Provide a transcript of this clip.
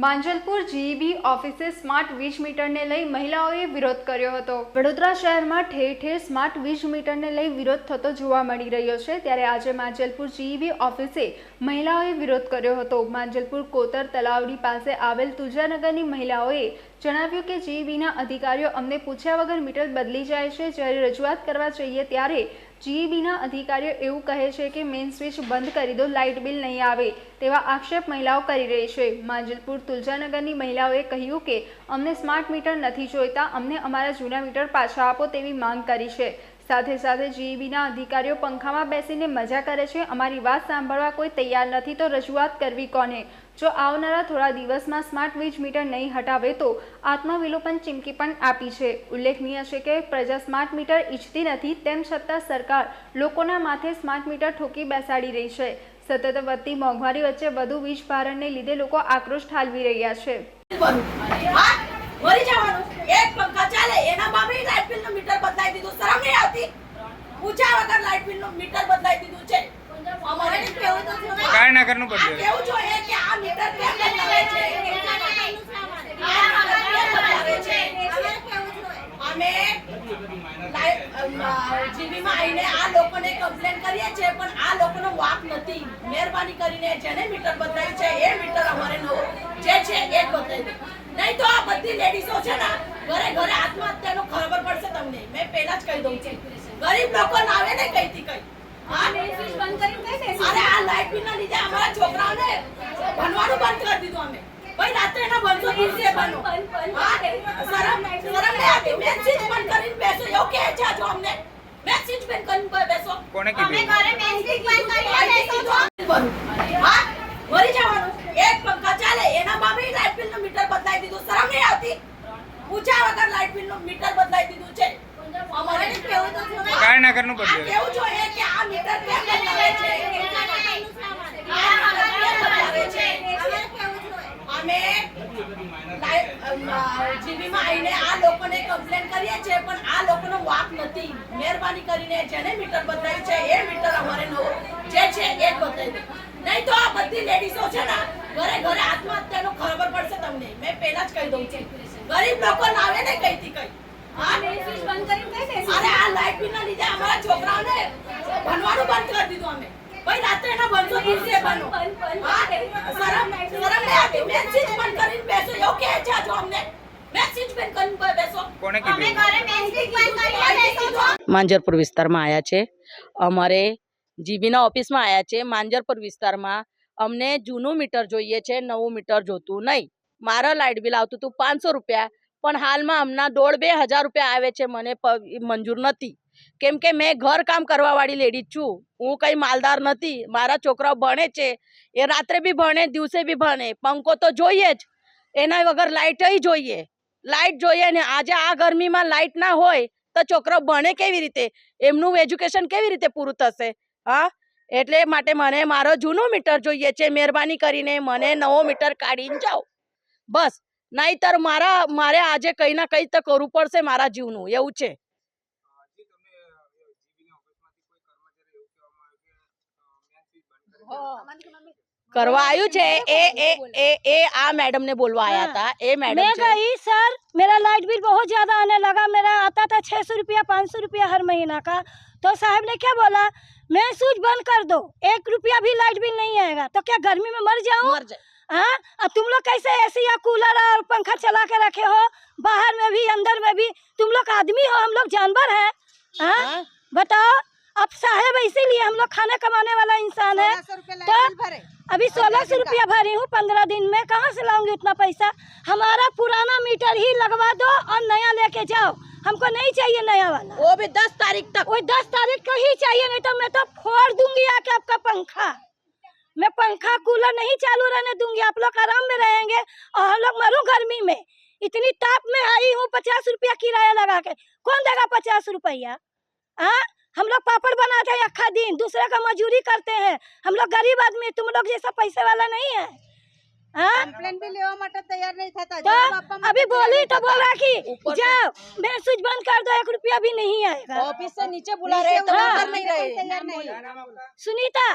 Manjalpur GEB ઓફિસે smart વીજ મીટરને લઈ મહિલાઓએ વિરોધ કર્યો હતો. વડોદરા શહેરમાં ઠેર ઠેર સ્માર્ટ વીજ મીટરને લઈ વિરોધ થતો જોવા મળી રહ્યો છે. ત્યારે આજે માંજલપુર જીઈબી ઓફિસે મહિલાઓએ વિરોધ કર્યો હતો. માંજલપુર કોતર તલાવડી પાસે આવેલ તુજાનગરની મહિલાઓએ જણાવ્યું કે જીઈબીના અધિકારીઓ અમને પૂછ્યા વગર મીટર બદલી જાય છે. જ્યારે રજૂઆત કરવા જઈએ ત્યારે જીઈબીના અધિકારીઓ એવું કહે છે કે મેઇન સ્વિચ બંધ કરી દો, લાઇટ બિલ નહીં આવે તેવા આક્ષેપ મહિલાઓ કરી રહી છે. માંજલપુર તુલજાનગરની મહિલાઓએ કહ્યું કે, અમને સ્માર્ટ મીટર નથી જોઈતા, અમને અમારા જૂના મીટર પાછા આપો તેવી માંગ કરી છે. સાથે સાથે જીઈબીના અધિકારીઓ પંખામાં બેસીને મજા કરે છે. અમારી વાત સાંભળવા કોઈ તૈયાર નથી તો રજૂઆત કરવી કોને? જો આવનારા થોડા દિવસમાં સ્માર્ટ વીજ મીટર નહીં હટાવે તો આત્મવિલોપન ચીમકી પણ આપી છે. ઉલ્લેખનીય છે કે પ્રજા સ્માર્ટ મીટર ઈચ્છતી નથી તેમ છતાં સરકાર લોકોના માથે સ્માર્ટ મીટર ઠોકી બેસાડી રહી છે. સતત વધતી મોંઘવારી વચ્ચે વધુ વીજ ભારણને લીધે લોકો આક્રોશ ઠાલવી રહ્યા છે. એક પંખા ચાલે, એના માં બી બિલનું મીટર બદલાઈ દીધું. પૂછ્યા વગર લાઈટ બિલનું મીટર બદલાઈ દીધું છે. કેવું તો કાય ના કરનું પડ્યું કેવું જો એ કે આ મીટર કેમ બદલાવે છે? અમે જીબીમાં આવીને આ લોકોને કમ્પ્લેન કરીએ છીએ પણ આ લોકોનો વાક નથી. મહેરબાની કરીને જેને મીટર બદલાયું છે એ મીટર અમારે નો જે છે એ બદલાઈ નહીં તો આ બધી લેડીઝો છે ને ઘરે ઘરે આત્મહત્યાનો ખબર પડશે તમને. મેં પહેલા જ કહી દઉં છું. ગરીબ લોકો નાવે ને કઈથી કઈ? હા? અરે આ લાઇટ બિલ ના લીધે અમારા છોકરાઓને ભણવાનું બંધ કરી દીધું અમે. ભાઈ રાત્રે ના બંધો દિવસે બનો હા? શરમ શરમ નહીં આવતી મેં સ્વિચ બંધ કરીને બેસો. એવું કે છે જો અમને. મેં સ્વિચ બંધ કરીને બેસો. કોને કીધું? હા? મરી જવાનું. એક પંખા ચાલે એના માં લાઈટ બિલનું મીટર બદલાઈ દીધું. શરમ નહીં આવતી? પૂછ્યા વગર લાઈટ બિલનું મીટર બદલાઈ દીધું છે. કાંઈ ના કરવું પડશે જીબીમાં આવીને આ લોકોને કમ્પ્લેન કરીએ છીએ પણ આ લોકોનો વાક નથી. મહેરબાની કરીને જેને મીટર બદલાયું છે એ મીટર અમારે નવો જે છે એ જ નહીં તો આ બધી લેડીઝો છે ને ઘરે ઘરે આત્મહત્યાનું ખબર પડશે તમને. મેં પહેલા જ કહી દઉં છે. ગરીબ લોકો લાવે ને કઈથી કઈ? હા અરે આ લાઇટ બિલ ના લીધે અમારા છોકરાઓને ભણવાનું બંધ કરી દીધું અમે. ભાઈ રાત્રે એના બંધો દિવસે બનો શરમ શરમ નહીં આવતી મેં બંધ કરીને બેસો. એવું કહે છે જો અમને. મેં બંધ કરીને બેસો. કોને કીધું? માંજરપુર વિસ્તારમાં આવ્યા છે. અમારે જીબીના ઓફિસમાં આવ્યા છે. માંજરપુર વિસ્તારમાં અમને જૂનું મીટર જોઈએ છે. નવું મીટર જોતું નહીં. મારા લાઇટ બિલ આવતું હતું પાંચસો રૂપિયા. પણ હાલમાં હમણાં દોઢ બે હજાર રૂપિયા આવે છે મને મંજૂર નથી. કેમ કે મેં ઘર કામ કરવાવાળી લેડી છું. હું કંઈ માલદાર નથી. મારા છોકરાઓ ભણે છે. એ રાત્રે બી ભણે, દિવસે બી ભણે. પંખો તો જોઈએ જ. એના વગર લાઇટય જોઈએ. લાઇટ જોઈએ ને આજે આ ગરમીમાં લાઇટ ના હોય તો છોકરો ભણે કેવી રીતે? એમનું એજ્યુકેશન કેવી રીતે પૂરું થશે? હા? એટલે માટે મને મારો જૂનો મીટર જોઈએ છે, મહેરબાની કરીને મને નવો મીટર કાઢીને જાઓ. બસ. નહીતર મારા મારે આજે કંઈ ના કંઈ તો કરવું પડશે મારા જીવનું એવું છે કરવા આવ્યું છે એ એ એ એ આ મેડમ ને बोलवा आया था ए मैडम मैं गई सर मेरा लाइट बिल बहुत ज्यादा आने लगा मेरा आता था छह सौ रुपया पाँच सौ रुपया हर महीना का तो साहब ने क्या बोला मैं स्विच बंद कर दो एक रुपया भी लाइट बिल नहीं आएगा तो क्या गर्मी में मर जाऊं मर जाए हाँ? अब तुम लोग कैसे एसी या कूलर और पंखा चला के रखे हो? बाहर में भी अंदर में भी। तुम लोग आदमी हो हम लोग जानवर हैं। हाँ? हाँ? बताओ अब साहेब इसीलिए हम लोग खाना कमाने वाला इंसान है। तो अभी सोलह सौ रुपया भरी हूँ पंद्रह दिन में। कहाँ से लाऊँगी उतना पैसा? हमारा पुराना मीटर ही लगवा दो और नया लेके जाओ। हमको नहीं चाहिए नया वाला। वो भी दस तारीख तक। वही दस तारीख को ही चाहिए नहीं तो मैं तो फोड़ दूँगी आके आपका पंखा। मैं पंखा कूलर नहीं चालू रहने दूँगी आप लोग आराम में रहेंगे और हम लोग मरू गर्मी में। इतनी ताप में आई हूँ पचास रुपया किराया लगा के। कौन देगा पचास रुपया? हाँ? हम लोग पापड़ बनाते हैं अखा दिन दूसरे का मजूरी करते हैं। हम लोग गरीब आदमी तुम लोग जैसा पैसे वाला नहीं है। हाँ? हाँ, कंप्लेन भी लेवा मटर तो अभी बोली तो बोल रहा कि जाओ मेरा स्विच बंद कर दो एक रुपया भी नहीं आएगा। ऑफ़िस से नीचे बुला रहे तो हाँ। सुनीता